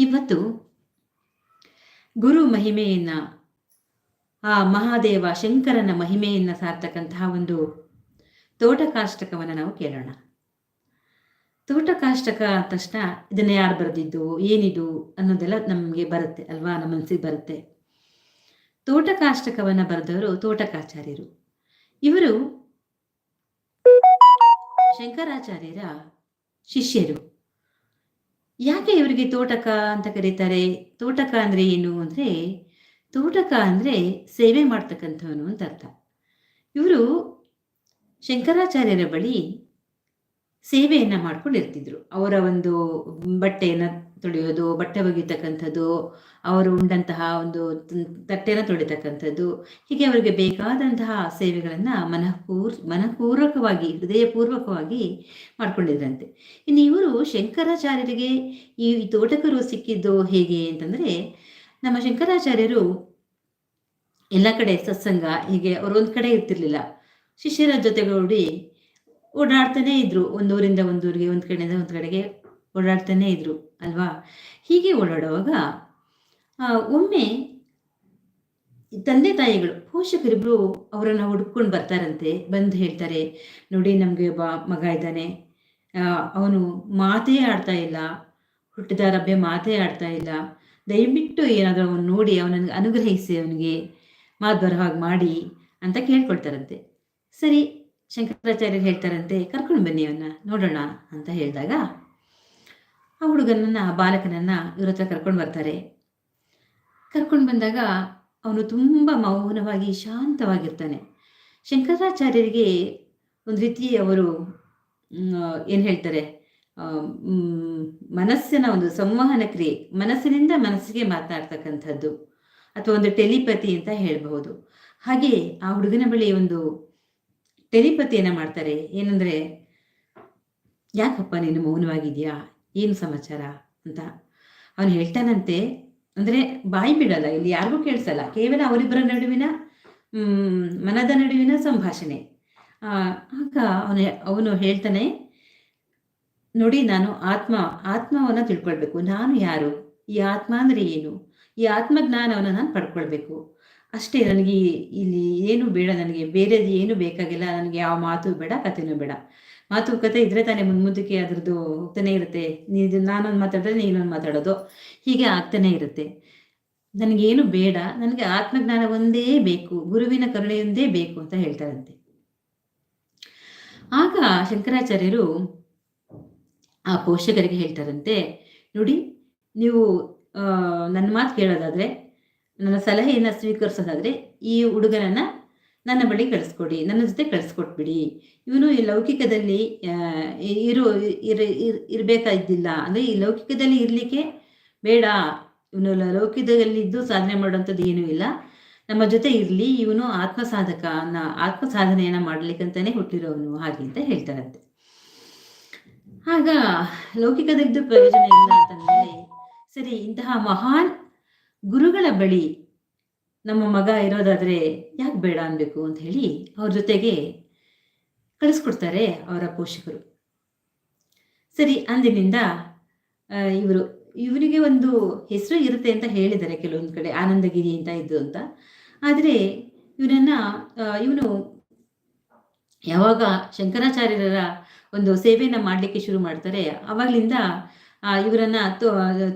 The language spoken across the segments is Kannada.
ಇವತ್ತು ಗುರು ಮಹಿಮೆಯನ್ನ, ಆ ಮಹಾದೇವ ಶಂಕರನ ಮಹಿಮೆಯನ್ನ ಸಾರ್ತಕ್ಕಂತಹ ಒಂದು ತೋಟಕಾಷ್ಟಕವನ್ನು ನಾವು ಕೇಳೋಣ. ತೋಟಕಾಷ್ಟಕ ತಕ್ಷಣ ಇದನ್ನ ಯಾರು ಬರೆದಿದ್ದು, ಏನಿದು ಅನ್ನೋದೆಲ್ಲ ನಮಗೆ ಬರುತ್ತೆ ಅಲ್ವಾ, ನಮ್ಮ ಮನಸ್ಸಿಗೆ ಬರುತ್ತೆ. ತೋಟಕಾಷ್ಟಕವನ್ನ ಬರೆದವರು ತೋಟಕಾಚಾರ್ಯರು. ಇವರು ಶಂಕರಾಚಾರ್ಯರ ಶಿಷ್ಯರು. ಯಾಕೆ ಇವರಿಗೆ ತೋಟಕ ಅಂತ ಕರೀತಾರೆ? ತೋಟಕ ಅಂದ್ರೆ ಏನು ಅಂದ್ರೆ, ತೋಟಕ ಅಂದ್ರೆ ಸೇವೆ ಮಾಡ್ತಕ್ಕಂಥವನು ಅಂತ ಅರ್ಥ. ಇವರು ಶಂಕರಾಚಾರ್ಯರ ಬಳಿ ಸೇವೆಯನ್ನ ಮಾಡ್ಕೊಂಡಿರ್ತಿದ್ರು. ಅವರ ಒಂದು ಬಟ್ಟೆಯನ್ನ ತೊಳೆಯೋದು, ಬಟ್ಟೆ ಒಗಿತಕ್ಕಂಥದ್ದು ಅವರು ಉಂಡಂತಹ ಒಂದು ತಟ್ಟೆನ ತೊಳಿತಕ್ಕಂಥದ್ದು ಹೀಗೆ ಅವರಿಗೆ ಬೇಕಾದಂತಹ ಸೇವೆಗಳನ್ನ ಮನಃಪೂರ್ ಮನಃಪೂರ್ವಕವಾಗಿ ಹೃದಯಪೂರ್ವಕವಾಗಿ ಮಾಡ್ಕೊಂಡಿದ್ರಂತೆ. ಇನ್ನು ಇವರು ಶಂಕರಾಚಾರ್ಯರಿಗೆ ಈ ತೋಟಕರು ಸಿಕ್ಕಿದ್ದು ಹೇಗೆ ಅಂತಂದ್ರೆ, ನಮ್ಮ ಶಂಕರಾಚಾರ್ಯರು ಎಲ್ಲ ಕಡೆ ಸತ್ಸಂಗ, ಹೀಗೆ ಅವರು ಒಂದ್ ಕಡೆ ಇರ್ತಿರ್ಲಿಲ್ಲ. ಶಿಷ್ಯರ ಜೊತೆಗೂಡಿ ಓಡಾಡ್ತಾನೆ ಇದ್ರು. ಒಂದೂರಿಂದ ಒಂದೂರಿಗೆ, ಒಂದು ಕಡೆಯಿಂದ ಒಂದು ಕಡೆಗೆ ಓಡಾಡ್ತಾನೆ ಇದ್ರು, ಅಲ್ವಾ? ಹೀಗೆ ಓಡಾಡುವಾಗ ಒಮ್ಮೆ ತಂದೆ ತಾಯಿಗಳು, ಪೋಷಕರಿಬ್ರು ಅವರನ್ನು ಹುಡ್ಕೊಂಡು ಬರ್ತಾರಂತೆ, ಬಂದು ಹೇಳ್ತಾರೆ, ನೋಡಿ ನಮಗೆ ಒಬ್ಬ ಮಗ ಇದ್ದಾನೆ. ಅವನು ಮಾತೇ ಆಡ್ತಾ ಇಲ್ಲ, ಹುಟ್ಟಿದಾರಬ್ಬೆ ಮಾತೇ ಆಡ್ತಾ ಇಲ್ಲ. ದಯವಿಟ್ಟು ಏನಾದರೂ ಅವನು ನೋಡಿ ಅವನನ್ನು ಅನುಗ್ರಹಿಸಿ ಅವನಿಗೆ ಮಾತು ಬರೋ ಹಾಗೆ ಮಾಡಿ ಅಂತ ಕೇಳ್ಕೊಳ್ತಾರಂತೆ. ಸರಿ, ಶಂಕರಾಚಾರ್ಯರು ಹೇಳ್ತಾರಂತೆ, ಕರ್ಕೊಂಡು ಬನ್ನಿ ಅವನ್ನ, ನೋಡೋಣ ಅಂತ ಹೇಳಿದಾಗ ಆ ಹುಡುಗನನ್ನ ಬಾಲಕನನ್ನ ಇವ್ರ ಹತ್ರ ಕರ್ಕೊಂಡು ಬರ್ತಾರೆ. ಕರ್ಕೊಂಡು ಬಂದಾಗ ಅವನು ತುಂಬ ಮೌನವಾಗಿ ಶಾಂತವಾಗಿರ್ತಾನೆ. ಶಂಕರಾಚಾರ್ಯರಿಗೆ ಒಂದು ರೀತಿ ಅವರು ಏನು ಹೇಳ್ತಾರೆ ಮನಸ್ಸಿನ ಒಂದು ಸಂವಹನ ಕ್ರಿಯೆ, ಮನಸ್ಸಿನಿಂದ ಮನಸ್ಸಿಗೆ ಮಾತನಾಡ್ತಕ್ಕಂಥದ್ದು ಅಥವಾ ಒಂದು ಟೆಲಿಪತಿ ಅಂತ ಹೇಳಬಹುದು. ಹಾಗೆ ಆ ಹುಡುಗನ ಬಳಿ ಒಂದು ಟೆಲಿಪತಿಯನ್ನ ಮಾಡ್ತಾರೆ. ಏನಂದ್ರೆ, ಯಾಕಪ್ಪ ನೀನು ಮೌನವಾಗಿದ್ಯಾ? ಏನು ಸಮಾಚಾರ ಅಂತ. ಅವನು ಹೇಳ್ತಾನಂತೆ, ಅಂದ್ರೆ ಬಾಯಿ ಬಿಡಲ್ಲ, ಇಲ್ಲಿ ಯಾರಿಗೂ ಕೇಳಿಸಲ್ಲ. ಕೇವಲ ಅವರಿಬ್ಬರ ನಡುವಿನ ಮನದ ನಡುವಿನ ಸಂಭಾಷಣೆ. ಆಗ ಅವನು ಅವನು ಹೇಳ್ತಾನೆ, ನೋಡಿ, ನಾನು ಆತ್ಮ, ಆತ್ಮವನ್ನ ತಿಳ್ಕೊಳ್ಬೇಕು. ನಾನು ಯಾರು? ಈ ಆತ್ಮ ಅಂದ್ರೆ ಏನು? ಈ ಆತ್ಮಜ್ಞಾನವನ್ನು ನಾನು ಪಡ್ಕೊಳ್ಬೇಕು. ಅಷ್ಟೇ, ನನಗೆ ಇಲ್ಲಿ ಏನು ಬೇಡ, ನನಗೆ ಬೇರೆದು ಏನು ಬೇಕಾಗಿಲ್ಲ, ನನಗೆ ಯಾವ ಮಾತು ಬೇಡ, ಕಥೆನೂ ಬೇಡ. ಮಾತುಕತೆ ಇದ್ರೆ ತಾನೇ ಮುಂದ್ ಮುಂದಕ್ಕೆ ಅದ್ರದ್ದು ಹೋಗ್ತಾನೆ ಇರುತ್ತೆ. ನೀನು ನಾನೊಂದು ಮಾತಾಡಿದ್ರೆ ನೀನೊಂದು ಮಾತಾಡೋದು. ಹೀಗೆ ಆಗ್ತಾನೆ ಇರುತ್ತೆ. ನನಗೇನು ಬೇಡ. ನನಗೆ ಆತ್ಮಜ್ಞಾನ ಒಂದೇ ಬೇಕು. ಗುರುವಿನ ಕರುಣೆಯೊಂದೇ ಬೇಕು ಅಂತ ಹೇಳ್ತಾರಂತೆ. ಆಗ ಶಂಕರಾಚಾರ್ಯರು ಆ ಪೋಷಕರಿಗೆ ಹೇಳ್ತಾರಂತೆ, ನೋಡಿ, ನೀವು ನನ್ನ ಮಾತು ಕೇಳೋದಾದ್ರೆ, ನನ್ನ ಸಲಹೆಯನ್ನು ಸ್ವೀಕರಿಸೋದಾದ್ರೆ ಈ ಹುಡುಗನನ್ನ ನನ್ನ ಬಳಿ ಕಳಿಸ್ಕೊಡಿ, ನನ್ನ ಜೊತೆ ಕಳಿಸ್ಕೊಟ್ಬಿಡಿ. ಇವನು ಈ ಲೌಕಿಕದಲ್ಲಿ ಇರು, ಇರ ಇರಬೇಕಾಗಿದ್ದಿಲ್ಲ ಅಂದರೆ ಈ ಲೌಕಿಕದಲ್ಲಿ ಇರಲಿಕ್ಕೆ ಬೇಡ. ಇವನು ಲೌಕಿಕದಲ್ಲಿದ್ದು ಸಾಧನೆ ಮಾಡುವಂಥದ್ದು ಏನೂ ಇಲ್ಲ. ನಮ್ಮ ಜೊತೆ ಇರಲಿ, ಇವನು ಆತ್ಮ ಸಾಧಕ ಆತ್ಮ ಸಾಧನೆಯನ್ನು ಮಾಡಲಿಕ್ಕಂತಾನೆ ಹುಟ್ಟಿರೋನು ಹಾಗೆ ಅಂತ ಹೇಳ್ತಾರಂತೆ. ಆಗ ಲೌಕಿಕದಲ್ಲಿದ್ದು ಪ್ರಯೋಜನ ಇಲ್ಲ ಅಂತಂದ್ರೆ ಸರಿ, ಇಂತಹ ಮಹಾನ್ ಗುರುಗಳ ಬಳಿ ನಮ್ಮ ಮಗ ಇರೋದಾದ್ರೆ ಯಾಕೆ ಬೇಡ ಅನ್ಬೇಕು ಅಂತ ಹೇಳಿ ಅವ್ರ ಜೊತೆಗೆ ಕಳಿಸ್ಕೊಡ್ತಾರೆ ಅವರ ಪೋಷಕರು. ಸರಿ, ಅಂದಿನಿಂದ ಇವರು, ಇವರಿಗೆ ಒಂದು ಹೆಸರು ಇರುತ್ತೆ ಅಂತ ಹೇಳಿದ್ದಾರೆ ಕೆಲವೊಂದು ಕಡೆ, ಆನಂದಗಿರಿ ಅಂತ ಇದ್ದು ಅಂತ. ಆದರೆ ಇವನನ್ನ ಇವನು ಯಾವಾಗ ಶಂಕರಾಚಾರ್ಯರ ಒಂದು ಸೇವೆಯನ್ನು ಮಾಡಲಿಕ್ಕೆ ಶುರು ಮಾಡ್ತಾರೆ, ಅವಾಗಲಿಂದ ಇವರನ್ನ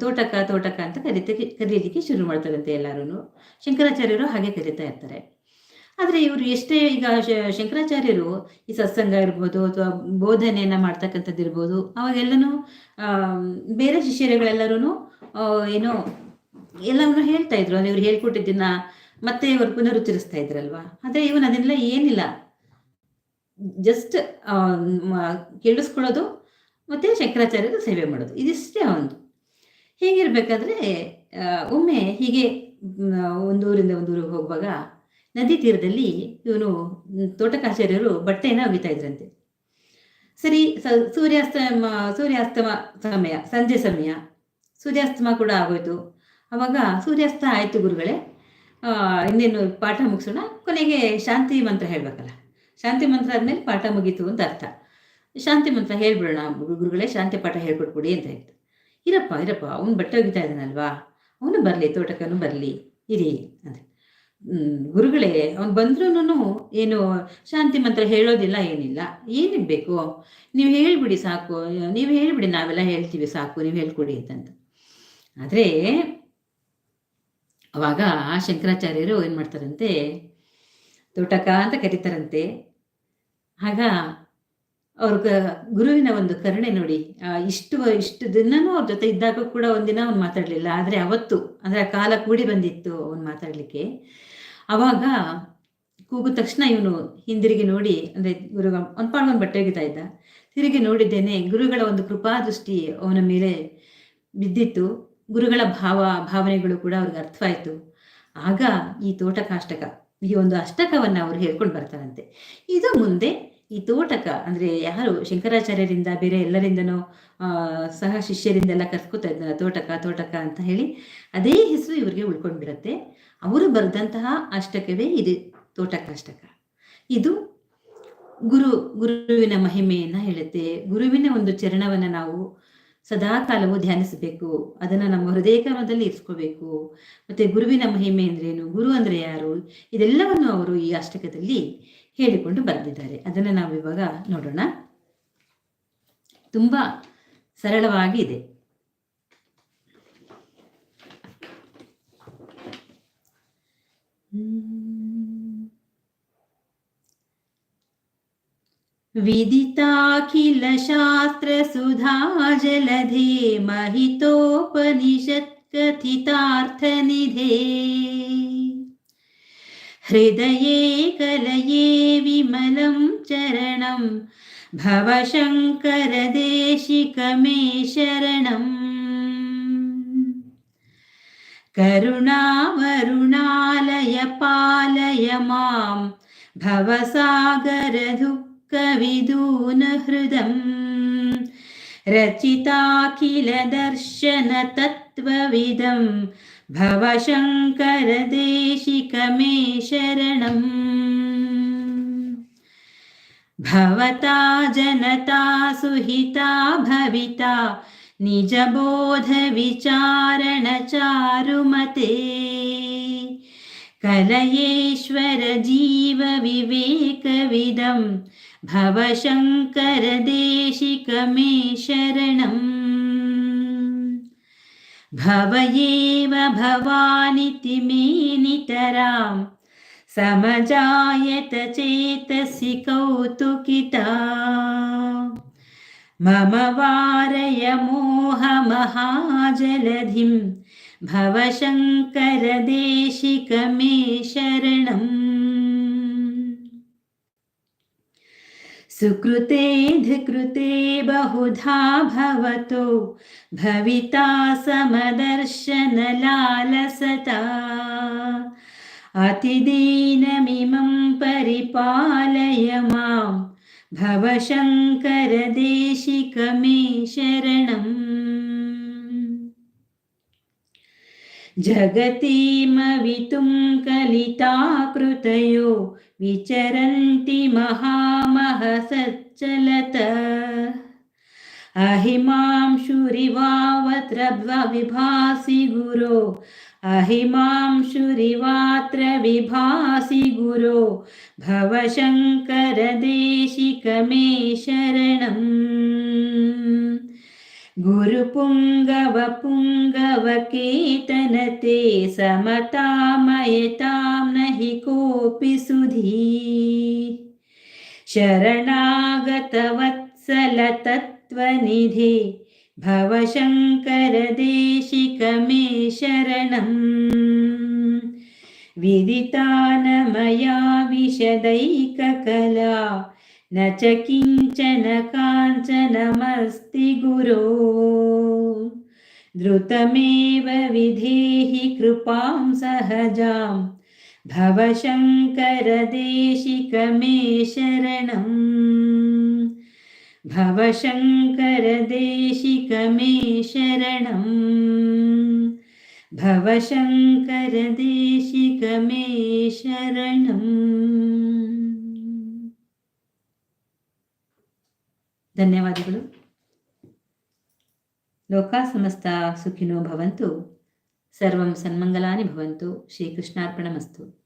ತೋಟಕ ತೋಟಕ ಅಂತ ಕರಿತ, ಕರೀಲಿಕ್ಕೆ ಶುರು ಮಾಡ್ತಾರಂತೆ ಎಲ್ಲರೂ ಶಂಕರಾಚಾರ್ಯರು ಹಾಗೆ ಕರಿತಾ ಇರ್ತಾರೆ. ಆದರೆ ಇವರು ಎಷ್ಟೇ ಈಗ ಶಂಕರಾಚಾರ್ಯರು ಈ ಸತ್ಸಂಗ ಇರ್ಬೋದು ಅಥವಾ ಬೋಧನೆಯನ್ನ ಮಾಡ್ತಕ್ಕಂಥದ್ದು ಇರ್ಬೋದು, ಅವಾಗೆಲ್ಲನೂ ಬೇರೆ ಶಿಷ್ಯರುಗಳೆಲ್ಲರೂ ಏನೋ ಎಲ್ಲವನ್ನು ಹೇಳ್ತಾ ಇದ್ರು. ಅಂದ್ರೆ ಇವ್ರು ಹೇಳ್ಕೊಟ್ಟಿದ್ದನ್ನ ಮತ್ತೆ ಇವರು ಪುನರುಚ್ಚರಿಸ್ತಾ ಇದ್ರಲ್ವಾ? ಆದರೆ ಇವನ್ ಅದನ್ನೆಲ್ಲ ಏನಿಲ್ಲ. ಜಸ್ಟ್ ಕೇಳಿಸ್ಕೊಳ್ಳೋದು ಮತ್ತೆ ಶಂಕರಾಚಾರ್ಯರು ಸೇವೆ ಮಾಡೋದು. ಇದಿಷ್ಟೇ ಒಂದು. ಹೇಗಿರ್ಬೇಕಾದ್ರೆ ಒಮ್ಮೆ ಹೀಗೆ ಒಂದು ಊರಿಂದ ಒಂದು ಊರಿಗೆ ಹೋಗುವಾಗ ನದಿ ತೀರದಲ್ಲಿ ಇವನು ತೋಟಕಾಚಾರ್ಯರು ಬಟ್ಟೆಯನ್ನು ಒಗಿತಾ ಇದ್ರಂತೆ. ಸರಿ ಸೂರ್ಯಾಸ್ತ ಸೂರ್ಯಾಸ್ತಮ ಸಮಯ, ಸಂಜೆ ಸಮಯ. ಸೂರ್ಯಾಸ್ತಮ ಕೂಡ ಆಗೋಯ್ತು. ಅವಾಗ ಸೂರ್ಯಾಸ್ತ ಆಯ್ತು ಗುರುಗಳೇ. ಇನ್ನೇನು ಪಾಠ ಮುಗಿಸೋಣ. ಕೊನೆಗೆ ಶಾಂತಿ ಮಂತ್ರ ಹೇಳಬೇಕಲ್ಲ. ಶಾಂತಿ ಮಂತ್ರ ಆದಮೇಲೆ ಪಾಠ ಮುಗೀತು ಅಂತ ಅರ್ಥ. ಶಾಂತಿ ಮಂತ್ರ ಹೇಳ್ಬಿಡೋಣ ಗುರುಗಳೇ ಶಾಂತಿ ಪಾಠ ಹೇಳ್ಕೊಟ್ಬಿಡಿ ಅಂತ ಹೇಳ್ತು. ಇರಪ್ಪ ಇರಪ್ಪ, ಅವನು ಬಟ್ಟೆ ಒಗಿತಾ ಇದ್ದಾನಲ್ವಾ? ಅವನು ಬರಲಿ, ತೋಟಕ್ಕನು ಬರಲಿ, ಇರಿ ಅಂತ ಗುರುಗಳೇ, ಅವ್ನು ಬಂದ್ರೂ ಏನು ಶಾಂತಿ ಮಂತ್ರ ಹೇಳೋದಿಲ್ಲ, ಏನಿಲ್ಲ. ಏನಿಗೆ ಬೇಕು? ನೀವು ಹೇಳ್ಬಿಡಿ ಸಾಕು, ನೀವು ಹೇಳ್ಬಿಡಿ, ನಾವೆಲ್ಲ ಹೇಳ್ತೀವಿ ಸಾಕು, ನೀವು ಹೇಳ್ಕೊಡಿ ಅಂತಂತ ಆದರೆ, ಅವಾಗ ಶಂಕರಾಚಾರ್ಯರು ಏನು ಮಾಡ್ತಾರಂತೆ? ತೋಟಕ ಅಂತ ಕರೀತಾರಂತೆ. ಆಗ ಅವ್ರ ಗುರುವಿನ ಒಂದು ಕರುಣೆ ನೋಡಿ ಇಷ್ಟು ಇಷ್ಟು ದಿನನೂ ಅವ್ರ ಜೊತೆ ಇದ್ದಾಗ ಕೂಡ ಒಂದಿನ ಅವ್ನು ಮಾತಾಡಲಿಲ್ಲ. ಆದರೆ ಅವತ್ತು, ಅಂದರೆ ಆ ಕಾಲ ಕೂಡಿ ಬಂದಿತ್ತು ಅವನು ಮಾತಾಡಲಿಕ್ಕೆ. ಅವಾಗ ಕೂಗು ತಕ್ಷಣ ಇವನು ಹಿಂದಿರುಗಿ ನೋಡಿ, ಅಂದರೆ ಗುರು ಒಂದು ಪಾಳ್ಗೊಂಡು ಬಟ್ಟೆ ಒಗಿತಾ ಇದ್ದ. ತಿರುಗಿ ನೋಡಿದ್ದೇನೆ ಗುರುಗಳ ಒಂದು ಕೃಪಾದೃಷ್ಟಿ ಅವನ ಮೇಲೆ ಬಿದ್ದಿತ್ತು. ಗುರುಗಳ ಭಾವ, ಭಾವನೆಗಳು ಕೂಡ ಅವ್ರಿಗೆ ಅರ್ಥವಾಯಿತು. ಆಗ ಈ ತೋಟಕಾಷ್ಟಕ, ಈ ಒಂದು ಅಷ್ಟಕವನ್ನು ಅವರು ಹೇಳ್ಕೊಂಡು ಬರ್ತಾರಂತೆ. ಇದು ಮುಂದೆ ಈ ತೋಟಕ ಅಂದ್ರೆ ಯಾರು ಶಂಕರಾಚಾರ್ಯರಿಂದ ಬೇರೆ ಎಲ್ಲರಿಂದನೋ ಸಹ ಶಿಷ್ಯರಿಂದೆಲ್ಲ ಕರ್ಸ್ಕೊತಾ ಇದ್ದಾರೆ ತೋಟಕ ತೋಟಕ ಅಂತ ಹೇಳಿ ಅದೇ ಹೆಸರು ಇವರಿಗೆ ಉಳ್ಕೊಂಡ್ಬಿಡತ್ತೆ ಅವರು ಬರೆದಂತಹ ಅಷ್ಟಕವೇ ಇದು ತೋಟಕಾಷ್ಟಕ. ಇದು ಗುರು, ಗುರುವಿನ ಮಹಿಮೆಯನ್ನು ಹೇಳುತ್ತೆ. ಗುರುವಿನ ಒಂದು ಚರಣವನ್ನ ನಾವು ಸದಾ ಕಾಲವು ಧ್ಯಾನಿಸಬೇಕು. ಅದನ್ನ ನಮ್ಮ ಹೃದಯ ಕ್ರಮದಲ್ಲಿ ಇರಿಸ್ಕೋಬೇಕು. ಮತ್ತೆ ಗುರುವಿನ ಮಹಿಮೆ ಅಂದ್ರೇನು? ಗುರು ಅಂದ್ರೆ ಯಾರು? ಇದೆಲ್ಲವನ್ನು ಅವರು ಈ ಅಷ್ಟಕದಲ್ಲಿ ಹೇಳಿಕೊಂಡು ಬರೆದಿದ್ದಾರೆ ಅದನ್ನು ನಾವು ಇವಾಗ ನೋಡೋಣ ತುಂಬ ಸರಳವಾಗಿ ಇದೆ विदिताखिलशास्त्रसुधा जलधे महितोपनिषत्कथितार्थनिधे हृदये कलये विमलं चरणं भवशङ्करदेशिकमे शरणम्। करुणावरुणालय पालय मां भवसागरदुःखविदूनहृदम् रचिताखिलदर्शनतत्त्वविदम् भवशङ्करदेशिकमे शरणम्। भवता जनता सुहिता भविता निजबोधविचारणचारुमते कलयेश्वर जीवविवेकविदं भवशङ्करदेशिकमे शरणम्। भव एव भवानिति मे नितरां समजायत चेतसि कौतुकिता। मम वारय मोहमहाजलधिं भवशङ्करदेशिकमे शरणम् सुकृतेऽधिकृते बहुधा भवतो। भविता समदर्शनलालसता। अतिदीनमिमं परिपालय मां भवशङ्करदेशिक मे शरणम्। जगतीमवितुं कलिता कृतयो विचरन्ति महामहसच्चलत। अहिमांशुरिवावत्र विभासि गुरो। अहिमांशुरिवात्र विभासि गुरो। भवशङ्करदेशिकमे शरणम् गुरुपुङ्गवपुङ्गवकेतनते समतामयतां न हि कोऽपि सुधी। शरणागतवत्सलतत्त्वनिधे भवशङ्करदेशिकमे शरणम् विदिता न मया विशदैककला न च किञ्चन काञ्चनमस्ति गुरो। द्रुतमेव विधेहि कृपां सहजां भवशङ्करदेशिकमे शरणं भवशङ्करदेशिकमे शरणं भवशङ्करदेशिकमे शरणम् ధన్యవాదములు లోకా సమస్త సుఖినో భవంతు సర్వం సన్మంగళాని భవంతు. శ్రీకృష్ణార్పణమస్తు.